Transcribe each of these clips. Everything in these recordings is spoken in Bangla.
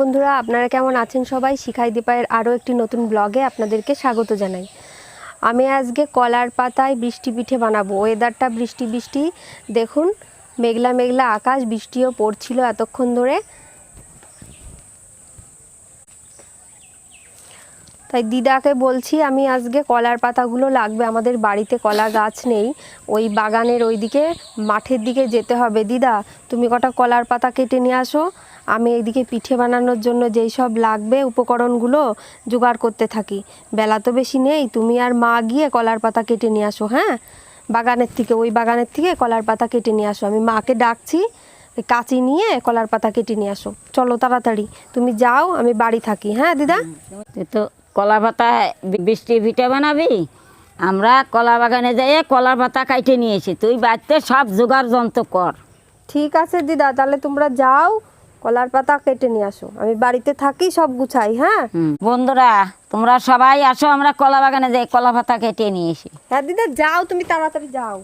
বন্ধুরা, আপনারা কেমন আছেন সবাই? শিখাই দীপায়ের আরও একটি নতুন ব্লগে আপনাদেরকে স্বাগত জানাই। আমি আজকে কলার পাতায় বৃষ্টি পিঠে বানাবো। ওয়েদারটা বৃষ্টি বৃষ্টি। দেখুন, মেঘলা মেঘলা আকাশ, বৃষ্টিও পড়ছিল এতক্ষণ ধরে। তাই দিদাকে বলছি, আমি আজকে কলার পাতাগুলো লাগবে, আমাদের বাড়িতে কলা গাছ নেই। ওই বাগানের ওইদিকে, মাঠের দিকে যেতে হবে। দিদা, তুমি কটা কলার পাতা কেটে নিয়ে আসো। আমি এইদিকে পিঠে বানানোর জন্য যেই সব লাগবে, উপকরণগুলো জোগাড় করতে থাকি। বেলা তো বেশি নেই, তুমি আর মা গিয়ে কলার পাতা কেটে নিয়ে আসো হ্যাঁ? বাগানের থেকে, ওই বাগানের থেকে কলার পাতা কেটে নিয়ে আসো। আমি মাকে ডাকছি, কাঁচি নিয়ে কলার পাতা কেটে নিয়ে আসো। চলো তাড়াতাড়ি, তুমি যাও, আমি বাড়ি থাকি হ্যাঁ দিদা? তো কলা পাতা বৃষ্টি পিঠে বানাবি? আমরা কলা বাগানে যাই কলা পাতা কাইটে নিয়েছি তুই বাড়িতে সব জোগাড় যন্ত্র কর। ঠিক আছে দিদা তাহলে তোমরা যাও কলার পাতা কেটে নিয়ে আসো। আমি বাড়িতে থাকি সব গুছাই হ্যাঁ। বন্ধুরা তোমরা সবাই আসো আমরা কলা বাগানে যাই কলা পাতা কেটে নিয়ে নিয়েছি হ্যাঁ দিদা যাও তুমি তাড়াতাড়ি যাও।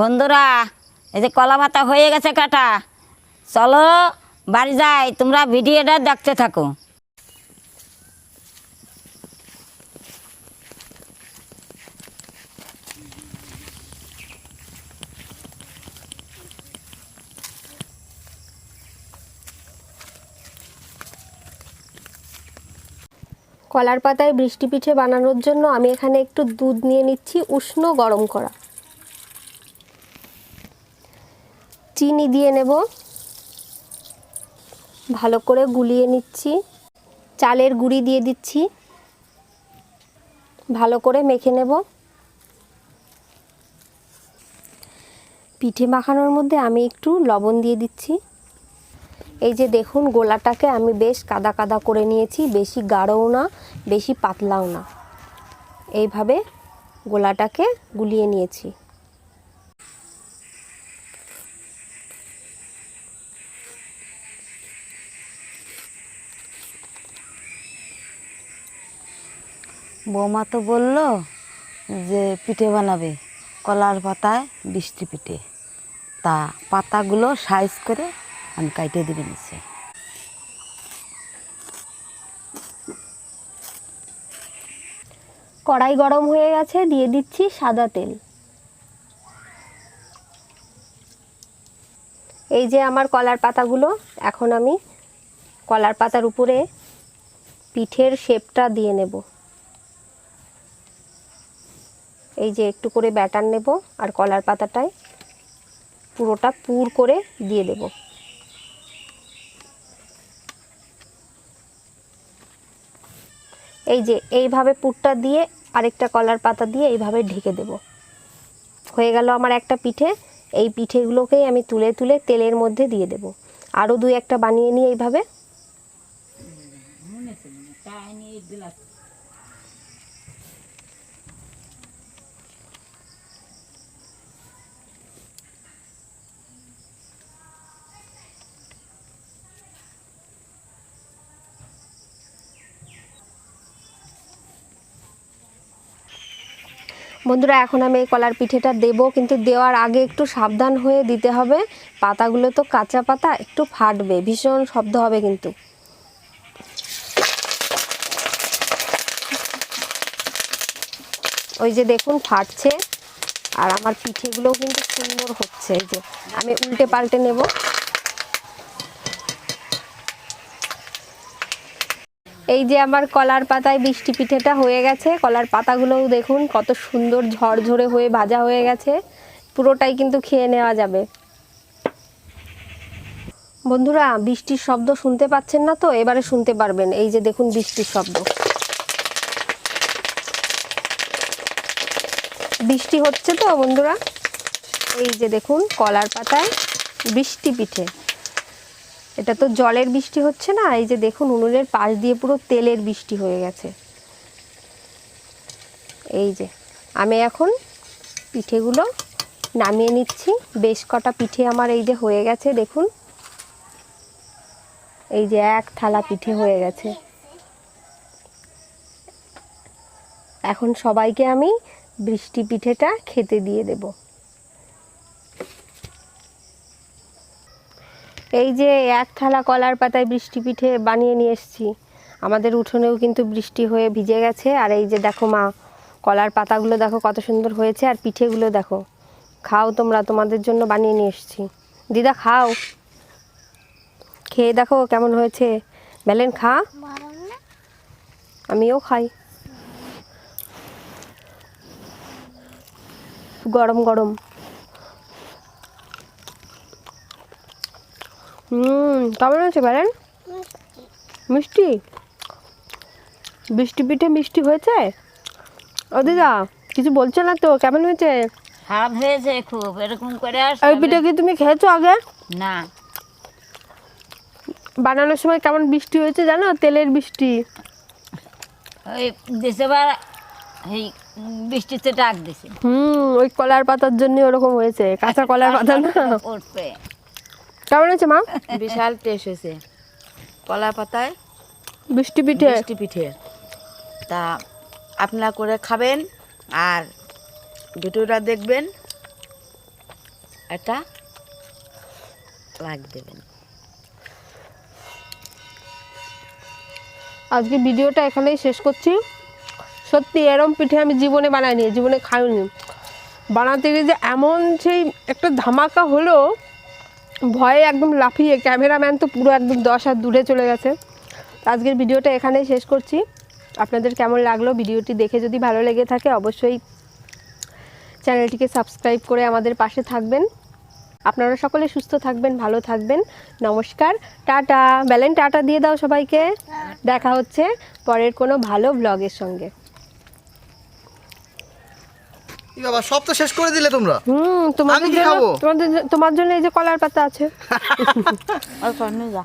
বন্ধুরা, এই যে কলা পাতা হয়ে গেছে কাটা। চলো বাড়ি যাই, তোমরা ভিডিওটা দেখতে থাকো। কলার পাতায় বৃষ্টি পিঠে বানানোর জন্য আমি এখানে একটু দুধ নিয়ে নিচ্ছি, উষ্ণ গরম করা। চিনি দিয়ে নেব। ভালো করে গুলিয়ে নিচ্ছি। চালের গুঁড়ি দিয়ে দিচ্ছি। ভালো করে মেখে নেব। পিঠে মাখানোর মধ্যে আমি একটু লবণ দিয়ে দিচ্ছি। এই যে দেখুন, গোলাটাকে আমি বেশ কাদা কাদা করে নিয়েছি, বেশি গাঢ়ও না, বেশি পাতলাও না। এইভাবে গোলাটাকে গুলিয়ে নিয়েছি। বৌমা তো বলল যে পিঠে বানাবে, কলার পাতায় বৃষ্টি পিঠে। তা পাতাগুলো সাইজ করে আমি কাইটে দিবে নিচে। কড়াই গরম হয়ে গেছে, দিয়ে দিচ্ছি সাদা তেল। এই যে আমার কলার পাতাগুলো, এখন আমি কলার পাতার উপরে পিঠের শেপটা দিয়ে নেব। এই যে একটু করে ব্যাটার নেব আর কলার পাতাটায় পুরোটা পুর করে দিয়ে দেব। এই যে এইভাবে পুরটা দিয়ে আরেকটা কলার পাতা দিয়ে এইভাবে ঢেকে দেব। হয়ে গেল আমার একটা পিঠে, এই পিঠেগুলোকেই আমি তুলে তুলে তেলের মধ্যে দিয়ে দেব। আরও দুই একটা বানিয়ে নিই এইভাবে। বন্ধুরা, এখন আমি এই কলার পিঠেটা দেবো, কিন্তু দেওয়ার আগে একটু সাবধান হয়ে দিতে হবে। পাতাগুলো তো কাঁচা পাতা, একটু ফাটবে, ভীষণ শব্দ হবে কিন্তু। ওই যে দেখুন, ফাটছে, আর আমার পিঠেগুলোও কিন্তু সুন্দর হচ্ছে, এই যে। আমি উল্টে পাল্টে নেব। এই যে আমার কলার পাতায় বৃষ্টি পিঠেটা হয়ে গেছে, কলার পাতাগুলোও দেখুন কত সুন্দর ঝরঝরে হয়ে ভাজা হয়ে গেছে, পুরোটাই কিন্তু খেয়ে নেওয়া যাবে। বন্ধুরা, বৃষ্টির শব্দ শুনতে পাচ্ছেন না তো? এবারে শুনতে পারবেন। এই যে দেখুন বৃষ্টির শব্দ। বৃষ্টি হচ্ছে তো বন্ধুরা? এই যে দেখুন কলার পাতায় বৃষ্টি পিঠে। এটা তো জলের বৃষ্টি হচ্ছে না, এই যে দেখুন উনুনের পাশ দিয়ে পুরো তেলের বৃষ্টি হয়ে গেছে। এই যে, আমি এখন পিঠেগুলো নামিয়ে নিচ্ছি। বেশ কটা পিঠে আমার এই যে হয়ে গেছে, দেখুন। এই যে এক থালা পিঠে হয়ে গেছে। এখন সবাইকে আমি বৃষ্টি পিঠেটা খেতে দিয়ে দেব। এই যে এক থালা কলার পাতায় বৃষ্টি পিঠে বানিয়ে নিয়ে এসেছি। আমাদের উঠোনেও কিন্তু বৃষ্টি হয়ে ভিজে গেছে। আর এই যে দেখো মা, কলার পাতাগুলো দেখো কত সুন্দর হয়েছে। আর পিঠেগুলো দেখো, খাও তোমরা, তোমাদের জন্য বানিয়ে নিয়ে এসেছি। দিদা, খাও। খেয়ে দেখো কেমন হয়েছে। বেলেন খা। আমিও খাই। গরম গরম। হুম কেমন হয়েছে বেলেন মিষ্টি? বৃষ্টি পিঠে মিষ্টি হয়েছে? ও দিদা কিছু বলছো না তো কেমন হয়েছে? স্বাদ হয়েছে খুব এরকম করে এই পিঠে কি তুমি খেয়েছো আগে? না। বানানোর সময় কেমন বৃষ্টি হয়েছে জানো তেলের বৃষ্টি? ওই দেশেবার এই বৃষ্টিতে ডাক দিছে। হুম ওই কলার পাতার জন্য ওরকম হয়েছে কাঁচা কলার পাতা না? কেমন হয়েছে মা? বিশাল টেস্ট হয়েছে। কলা পাতায় বৃষ্টি পিঠে? মিষ্টি পিঠে। তা আপনারা করে খাবেন আর ভিডিওটা দেখবেন। এটা লাইক দেবেন আজকে ভিডিওটা এখানেই শেষ করছি। সত্যি এরম পিঠে আমি জীবনে বানাইনি জীবনে খাইনি বানাতে গিয়ে যে এমন সেই একটা ধামাকা হলো ভয়ে একদম লাফিয়ে, ক্যামেরাম্যান তো পুরো একদম দশ হাত দূরে চলে গেছে। আজকের ভিডিওটা এখানেই শেষ করছি। আপনাদের কেমন লাগল ভিডিওটি দেখে যদি ভালো লেগে থাকে অবশ্যই চ্যানেলটিকে সাবস্ক্রাইব করে আমাদের পাশে থাকবেন। আপনারা সকলে সুস্থ থাকবেন, ভালো থাকবেন। নমস্কার, টাটা। বেলেন টাটা দিয়ে দাও সবাইকে। দেখা হচ্ছে পরের কোনো ভালো ব্লগের সঙ্গে। বাবা সব তো শেষ করে দিলে তোমরা। হুম তোমাদের জন্য তোমাদের তোমার জন্য এই যে কলার পাতা আছে। আর কর্ণ যা।